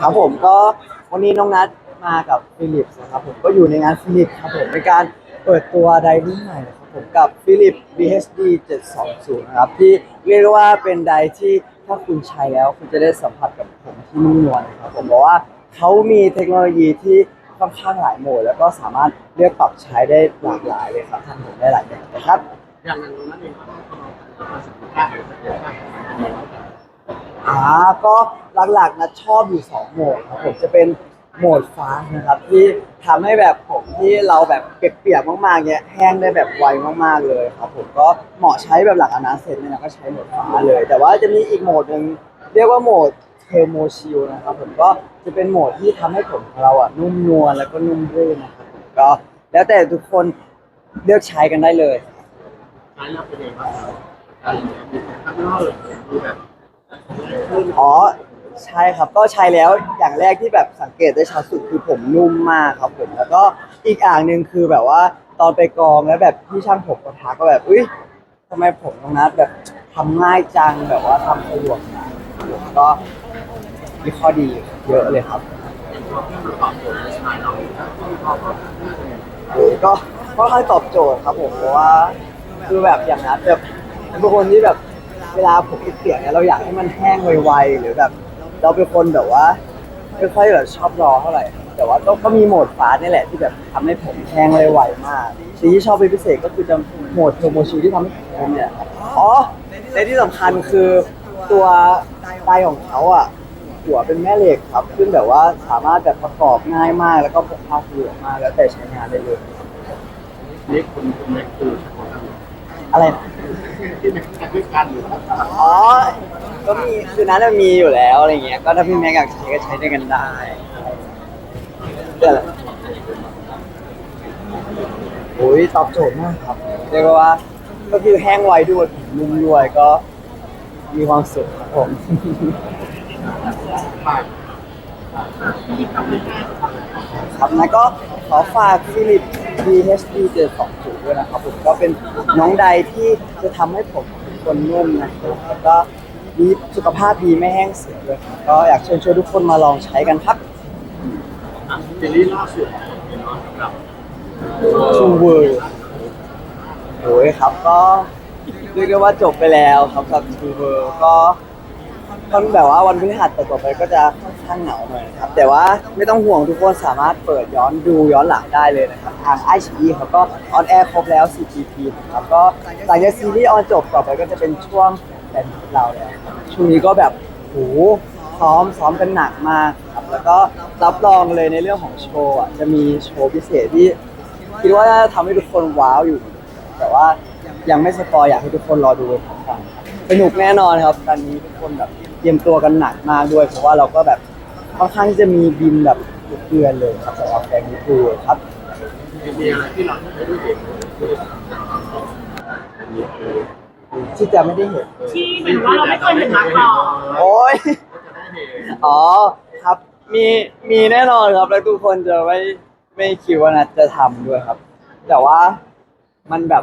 ครับผมก็วันนี้น้องนัดมากับฟิลิปส์นะครับผมก็อยู่ในงานฟิลิปครับผมในการเปิดตัวไดรุ่นใหม่ครับผมกับฟิลิป BHD 720นะครับที่เรียกว่าเป็นไดที่ถ้าคุณใช้แล้วคุณจะได้สัมผัสกับผมที่นุ่มนวลนะครับผมบอกว่าเขามีเทคโนโลยีที่ค่อนข้างหลายโหมด แล้วก็สามารถเลือกปรับใช้ได้หลากหลายเลยครับทำผมได้หลายแบบนะครับอย่างนั้นนั่นเองก็ต้ อ่าก็หลักๆนะชอบอยู่สองโหมดครับผมจะเป็นโหมดฟ้านะครับที่ทำให้แบบผมที่เราแบบเปียกๆมากๆเนี้ยแห้งได้แบบไวมากๆเลยครับผมก็เหมาะใช้แบบหลังอนาเสร็จเนี่ยนะก็ใช้โหมดฟ้าเลย แต่ว่าจะมีอีกโหมดหนึ่งเรียกว่าโหมดเทอร์โมชิลนะครับผมก็จะเป็นโหมดที่ทำให้ผมของเราอะนุ่มนวลแล้วก็นุ่มรื่นนะครับผมก็แล้วแต่ทุกคนเลือกใช้กันได้เลยใช้แล้วเป็นยังไงบ้างครับการมีข้างนอกหรือมีแบบ อ๋อใช่ครับก็ใช้แล้วอย่างแรกที่แบบสังเกตได้ชัดสุดคือผมนุ่มมากครับผมแล้วก็อีกอย่างหนึ่งคือแบบว่าตอนไปกองแล้วแบบพี่ช่างผมก็ทักก็แบบอุ้ยทำไมผมตรงนั้นแบบทำง่ายจังแบบว่าทำสะดวกนะก็มีข้อดีเยอะเลยครับก็ก็ก็ค่อนข้างตอบโจทย์ครับผมเพราะว่าคือแบบอย่างนั้นแบบเป็นคนที่แบบ เวลาผมเปียกเนี่ยเราอยากให้มันแห้งไวๆหรือแบบเราเป็นคนแบบว่าไม่ค่อยแบบชอบรอเท่าไหร่ แต่ว่าก็ก็มีโหมดฟ้านี่แหละที่แบบทำให้ผมแห้งเลยไวมากสิ่งที่ชอบเป็นพิเศษก็คือจะโหมดเทอร์โมชิที่ทำให้ผมเนี่ยอ๋อในที่สำคัญคือตัวไดของเขาอะหัวเป็นแม่เหล็กครับ ซึ่งแบบว่าสามารถแบบประกอบง่ายมาก แล้วก็พกพาสะดวกมากแล้วแต่ใช้งานได้เลยนี่คุณคุณแม่คือ อะไรนะที่เป็นการด้วยกันหรืออ๋อ ก็มีคือนั้นนะมีอยู่แล้วอะไรเงี้ย ก็ถ้าพี่แม็กอยากใช้ก็ใช้ด้วยกันได้แต่ละโอ้ยตอบโจทย์มากครับเรียกว่า ก็คือแห้งไวด้วยนุ่มด้วยก็มีความสุขครับผมฝาก ครับแล้วก็ขอฝากฟิลิป BHD 720ด้วยนะครับผมก็เป็นน้องใดที่จะทำให้ผมเป็นคนนุ่มนะครับแล้วก็มีสุขภาพดีไม่แห้งเสียด้วยครับก็อยากเชิญชวนทุกคนมาลองใช้กันครับอะซีรีส์ล่าสุดเนาะสำหรับ True World โอ้ยครับก็เรียกได้ว่าจบไปแล้วครับกับ True World ก็ก็แบบว่าวันพฤหัสต่อๆไปก็จะค่อน ข้างเหงาหน่อยนะครับ แต่ว่าไม่ต้องห่วงทุกคนสามารถเปิดย้อนดูย้อนหลังได้เลยนะครับ ทางไอชีเขาก็ออนแอร์ครบแล้ว 4 EP นะครับก็หลังจากซีรีส์ออนจบต่อไปก็จะเป็นช่วงแฟนเราแล้วช่วงนี้ก็แบบโหซ้อมซ้อมกันหนักมากครับแล้วก็รับรองเลยในเรื่องของโชว์อะจะมีโชว์พิเศษที่คิดว่าน่าจะทำให้ทุกคนว้าวอยู่ แต่ว่ายังไม่สปอยอยากให้ทุกคนรอดูไปพร้อมกันสนุกแน่นอนครับตอนนี้ทุกคนแบบเตรียมตัวกันหนักมากด้วย เพราะว่าเราก็แบบ ค่อนข้างที่จะมีบินแบบทุกเดือนเลยครับสำหรับแฟนมิตรทัวร์ครับ มีอะไรที่เราไม่ได้เห็นที่จะไม่ได้เห็น ที่หมายถึงว่าเราไม่เคยเห็นมาก่อนโอ้ยจะได้เห็นอ๋อครับ มีมีแน่นอนครับ แล้วทุกคนจะไม่ไม่คิดว่านัดจะทำด้วยครับ แต่ว่ามันแบบ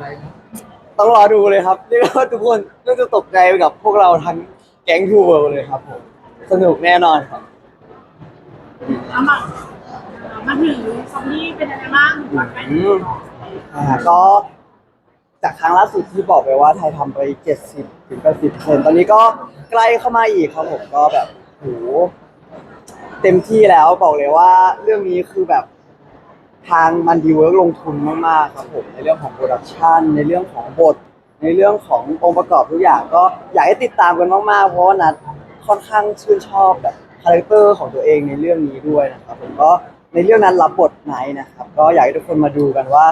ต้องรอดูเลยครับเรียกว่าทุกคนก็จะตกใจไปกับพวกเราทั้งแก๊งทูเวิลด์เลยครับผมสนุกแน่นอนครับ แล้วมามาถึงซอมบี้เป็นยังไงบ้างหลังไปอืมอ่าก็จากครั้งล่าสุดที่บอกไปว่าไทยทำไป 70ถึง80เซ็นตอนนี้ก็ใกล้เข้ามาอีกครับผมก็แบบโหเต็มที่แล้วบอกเลยว่าเรื่องนี้คือแบบทางมันดีเวิร์กลงทุนมากๆครับผมในเรื่องของโปรดักชันในเรื่องของบท ในเรื่องขององค์ประกอบทุกอย่างก็อยากให้ติดตามกันมากๆ เพราะว่านัดค่อนข้างชื่นชอบแบบ คาแรคเตอร์ของตัวเองในเรื่องนี้ด้วยนะครับผมก็ในเรื่องนั้นรับบทไนท์นะครับ ก็อยากให้ทุกคนมาดูกันว่า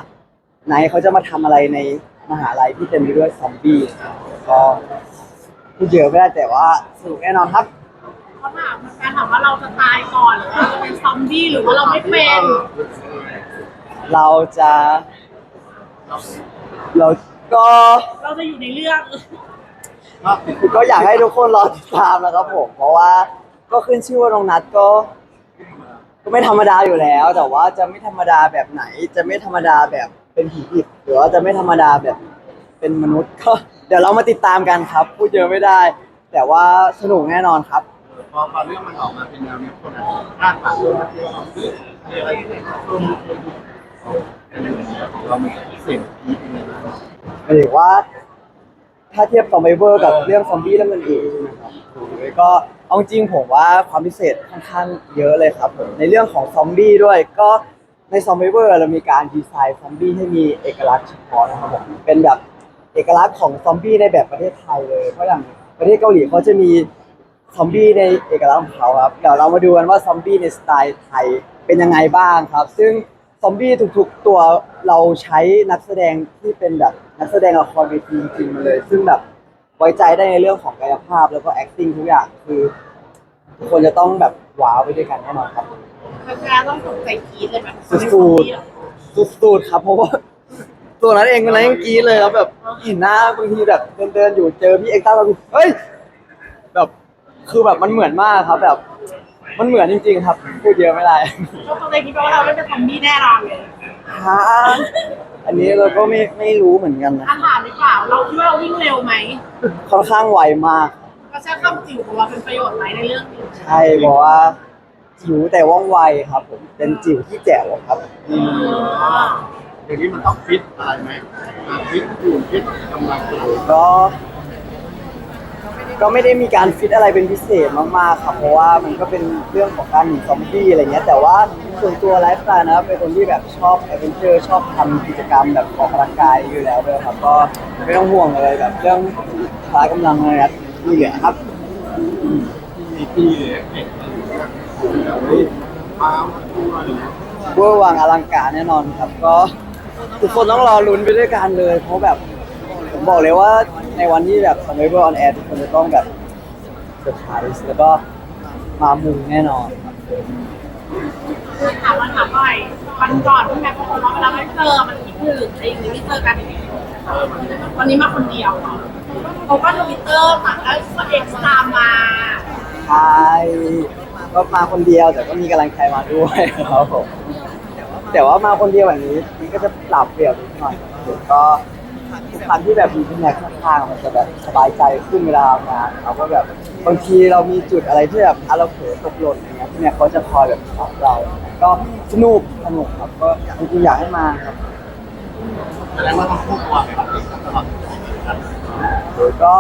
ไนท์เขาจะมาทำอะไรในมหาลัยที่เต็มไปด้วยซอมบี้นะครับก็พูดเยอะไม่ได้แต่ว่าสนุกแน่นอนครับเขาถามเหมือนกันถามว่าเราจะตายก่อนหรือว่าจะเป็นซอมบี้หรือว่าเราไม่เป็นเราจะเราก็เราจะอยู่ในเรื่อง ก็ติดก็อยากให้ทุกคนรอติดตามนะครับผมเพราะว่า ก็ขึ้นชื่อว่าน้องนัทก็ ก็ไม่ธรรมดาอยู่แล้ว แต่ว่าจะไม่ธรรมดาแบบไหน จะไม่ธรรมดาแบบเป็นผีดิบหรือว่าจะไม่ธรรมดาแบบเป็นมนุษย์ก็เดี๋ยวเรามาติดตามกันครับ พูดเยอะไม่ได้ แต่ว่าสนุกแน่นอนครับ พอพอเรื่องมันออกมาเป็นแนวเนี้ยคนอาจจะคาดหวังว่าเรื่องคืออะไรที่เป็นต้นเรามีเสียงพีคในนั้นหมายถึงว่าถ้าเทียบซอมไบเวอร์กับเรื่องซอมบี้เรื่องอื่นๆใช่ไหมครับก็ เอาจริงผมว่าความพิเศษค่อนข้างเยอะเลยครับผมในเรื่องของซอมบี้ด้วยก็ในซอมไบเวอร์เรามีการดีไซน์ซอมบี้ให้มีเอกลักษณ์เฉพาะนะครับผมเป็นแบบเอกลักษณ์ของซอมบี้ในแบบประเทศไทยเลยเพราะอย่างประเทศเกาหลีเขาจะมีซอมบี้ในเอกลักษณ์ของเขาครับเดี๋ยวเรามาดูกันว่าซอมบี้ในสไตล์ไทยเป็นยังไงบ้างครับ ซึ่งซอมบี้ทุกๆตัวเราใช้นักแสดงที่เป็นแบบนักแสดงละครเวทีจริงมาเลย ซึ่งแบบ ไว้ใจได้ในเรื่องของกายภาพแล้วก็ acting ทุกอย่างคือทุกคนจะต้องแบบว้าวไปด้วยกันแน่นอนครับแฟนๆต้องตกใจกรี๊ดเลยแบบสุดๆสุดๆครับเพราะว่า ตัวนั้นเองนะยังกรีดเลยครับแบบเห็นหน้าบางทีแบบเดินเดินๆอยู่เจอพี่เอ็กซ์ต้าแบบเฮ้ยแบบคือแบบมันเหมือนมากครับแบบ มันเหมือนจริง ๆ ครับ พูดเยอะไม่ได้ ก็ตกใจคิดว่าเราไม่เป็นซอมบี้แน่นอนเลย ฮะ อันนี้เราก็ไม่ไม่รู้เหมือนกันนะอาถามดีกว่า เราคิดว่าเราวิ่งเร็วไหมค่อนข้างไวมาก ก็ใช้คำจิ๋วของเราเป็นประโยชน์ไหมในเรื่องนี้ใช่เพราะว่าจิ๋วแต่ว่องไวครับผมเป็นจิ๋วที่แจ๋วครับอืมเดี๋ยวนี้มันต้องฟิตอะไรไหมอ่าฟิตหุ่นฟิตกำลังเราก็ ก็ไม่ได้มีการฟิตอะไรเป็นพิเศษมากๆครับเพราะว่ามันก็เป็นเรื่องของการหนีซอมบี้อะไรเงี้ยแต่ว่าส่วนตัวไลฟ์สไตล์นะเป็นคนที่แบบชอบแอดเวนเจอร์ชอบทำกิจกรรมแบบออกกำลังกายอยู่แล้วด้วยครับก็ไม่ต้องห่วงเลยแบบเรื่องพละกำลังอะไรครับมีเหลือครับพี่เด็กเฮ้ยมาตัวหรือเวอร์วังอลังการแน่นอนครับก็ทุกคนต้องรอลุ้นไปด้วยกันเลย เพราะแบบผมบอกเลยว่า ในวันที่แบบ Survivor on Air ทุกคนจะต้องแบบเซอร์ไพรส์แล้วก็มามุงแน่นอนครับถามว่าถามหน่อยวันก่อนที่แม่บอกว่าเวลาไม่เจอมันคิดถึงอะไรอย่างนี้ไม่เจอกันวันนี้มาคนเดียวเขาก็ทวิตเตอร์มาแล้วก็เอ็กซ์ตามมาใช่ก็มาคนเดียวแต่ก็มีกำลังใจมาด้วยครับผมแต่ว่ามาคนเดียวแบบนี้มันก็จะปรับเปลี่ยนนิดหน่อยเดี๋ยวก็ทุกครั้งที่แบบมีพี่แม็กข้างๆมันจะแบบสบายใจขึ้นเวลาทำงานเราก็แบบบางทีเรามีจุดอะไรที่แบบอะเราเผลอตกหล่นอย่างเงี้ยพี่แม็กเขาจะคอยแบบปรับเรา ก็สนุกสนุกครับก็จริงๆอยากให้มาครับแสดงว่าต้องควบคุมแบบตลอดโดยก็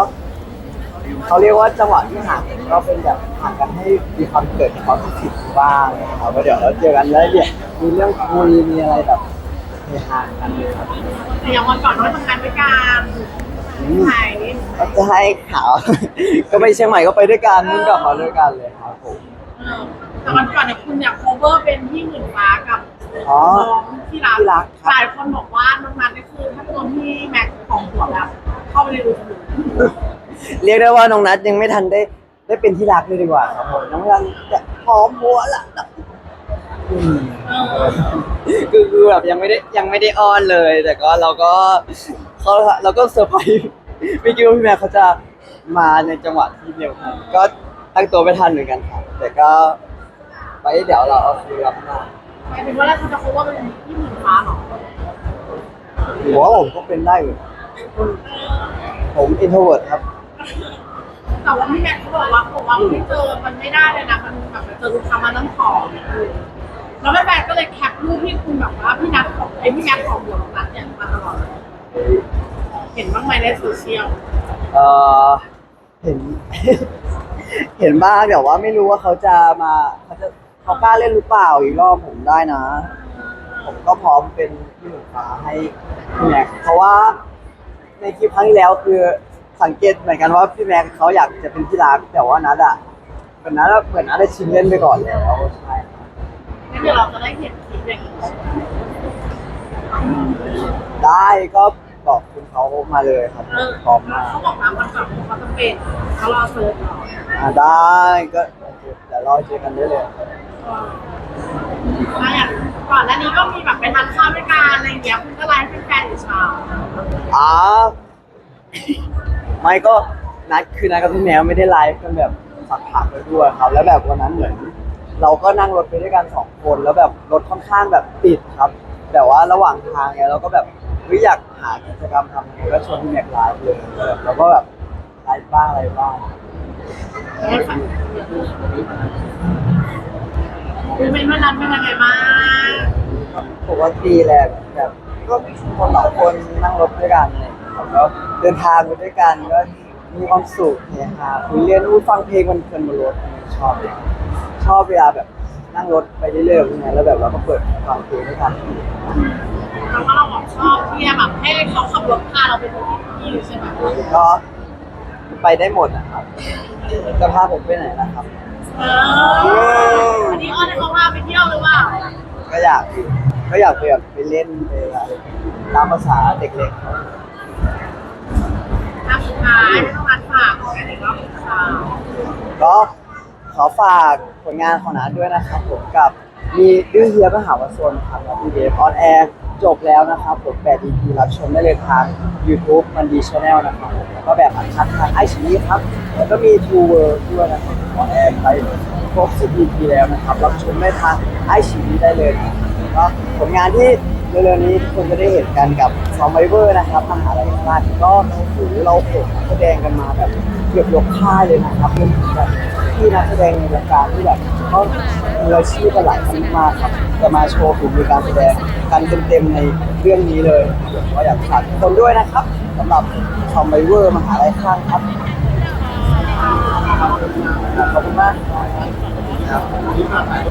เขาเรียกว่าจังหวะที่ห่างกันก็เป็นแบบห่างกันให้มีความเกิดความคิดถึงบ้างนะครับว่าเดี๋ยวเราเจอกันแล้วเนี่ยมีเรื่องคุยมีอะไรแบบ เฮฮากันครับแต่อย่างวันก่อนเราทำงานด้วยกันไหนก็จะให้ข่าว ก็ไปเชียงใหม่ก็ไปด้วยกันนู่นกลับมาด้วยกันเลยครับผมแต่วันก่อนเนี่ยคุณอยาก cover เป็นพี่หมื่นฟ้ากับอ๋อน้องที่รักที่รักหลายคนบอกว่าน้องนัทนี่คือถ้าตัวพี่แม็กของหัวแบบเข้าไปในรูจมูกเรียกได้ว่าน้องนัทยังไม่ทันได้ได้เป็นที่รักเลยดีกว่าครับผมน้องนัทจะหอมหัวละ คือคือแบบยังไม่ได้ยังไม่ได้อ้อนเลย แต่ก็เราก็เขาเราก็เซอร์ไพรส์ไม่คิดว่าพี่แม่เขาจะมาในจังหวะที่เร็วขนาดนั้นก็ตั้งตัวไม่ทันเหมือนกันครับแต่ก็ไว้เดี๋ยวเราเอาคุยรับหน้าหมายถึงว่าเราจะ cover เป็นพี่หมื่นฟ้าเหรอหัวผมก็เป็นได้อยู่ผมอินโทรเวิร์ดครับ แต่ว่าพี่แม็กเขาบอกว่าผมว่าไม่เจอมันไม่ได้เลยนะมันแบบเจอลูกค้ามาน้ำหอม แล้วแม่แบกก็เลยแคปรูปที่คุณแบบว่าพี่นัทของไอ้พี่แม็กของหัวของนัทเนี่ยมาตลอด เห็นบ้างไหมในโซเชียลเออเห็น เห็นบ้างแต่ว่าไม่รู้ว่าเขาจะมาเขาจะเขากล้าเล่นหรือเปล่าอีกรอบผมได้นะ ผมก็พร้อมเป็นที่ปรึกษาให้พี่แม็กเพราะว่าในคลิปครั้งที่แล้วคือสังเกตเหมือนกันว่าพี่แม็กเขาอยากจะเป็นที่รักแต่ว่านัดอะเหมือนนัดอะเหมือนนัดได้ชิมเล่นไปก่อนแล้วใช่ งั้นเดี๋ยวเราจะได้เห็นคลิปอย่างนี้ได้ก็บอกคุณเขามาเลยครับเออพร้อมมากเขาบอกมาวันก่อนเขาจะเป็นเขารอเซิร์ฟเราอ่าได้ก็โอเคเดี๋ยวรอเจอกันได้เลย อะอย่างก่อนหน้านี้ก็มีแบบไปทานข้าวด้วยกันอะไรอย่างเงี้ยคุณก็ไลฟ์เป็นแฟนอยู่เช้าอ๋อ ไม่ก็นัดคือนัดกับพี่แมวไม่ได้ไลฟ์กันแบบสักพักเลยด้วยครับ แล้วแบบวันนั้นเหมือน เราก็นั่งรถไปด้วยกันสองคนแล้วแบบรถค่อนข้างแบบติดครับ แต่ว่าระหว่างทางเนี่ยเราก็แบบเฮ้ยอยากหากิจกรรมทำไงก็ชวนพี่แม็กไลฟ์เลยแบบเราก็แบบไลฟ์บ้างอะไรบ้างคือเป็นวันนั้นเป็นยังไงบ้างปกติแหละแบบก็คนสองคนนั่งรถด้วยกันอะไรอย่างเงี้ยครับแล้วเดินทางไปด้วยกันก็มีความสุขเนี่ยฮะคุยเล่นอู้ฟังเพลงมันเพลินบนรถชอบเลย ชอบเวลาแบบนั่งรถไปเรื่อยๆอย่างเงี้ยแล้วแบบเราก็เปิดฟังเพลงด้วยกันเพราะว่าเราบอกชอบที่จะแบบให้เขาขับรถพาเราไปดูที่ใช่ไหมก็ไปได้หมดนะครับจะพาผมไปไหนนะครับเออวันนี้อ้อนให้เขาพาไปเที่ยวหรือเปล่าก็อยากก็อยากไปแบบไปเล่นไปอะไรตามภาษาเด็กเล็กครับอะสุดท้ายให้น้องนัทฝากอะไรก็ฝากก็ ขอฝากผลงานของนัทด้วยนะครับผมกับมีดื้อเฮียมหาวสนครับและพีเดฟออนแอร์จบแล้วนะครับผม8 EP รับชมได้เลยทาง YouTube มันดีชาแนลนะครับผมแล้วก็แบบอันคัดทางไอชีครับ แล้วก็มี True World ด้วยนะครับออนแอร์ไปครบ10 EP แล้วนะครับรับชมได้ทางไอชีได้เลยก็ผลงานที่ เร็วๆนี้ทุกคนจะได้เห็นกันกับซอมไบเวอร์นะครับมหาลัยราชก็โอ้โหเราเห็นแสดงกันมาแบบเกือบยกค่ายเลยนะครับรวมถึงแบบที่นักแสดงในวงการที่แบบก็มือาชีพหลายคนมากครับจะมาโชว์ฝีมือการแสดงกันเต็มๆในเรื่องนี้เลยก็อยากฝากทุกคนด้วยนะครับสำหรับซอมไบเวอร์มหาลัยข้างครับขอบคุณมากครับ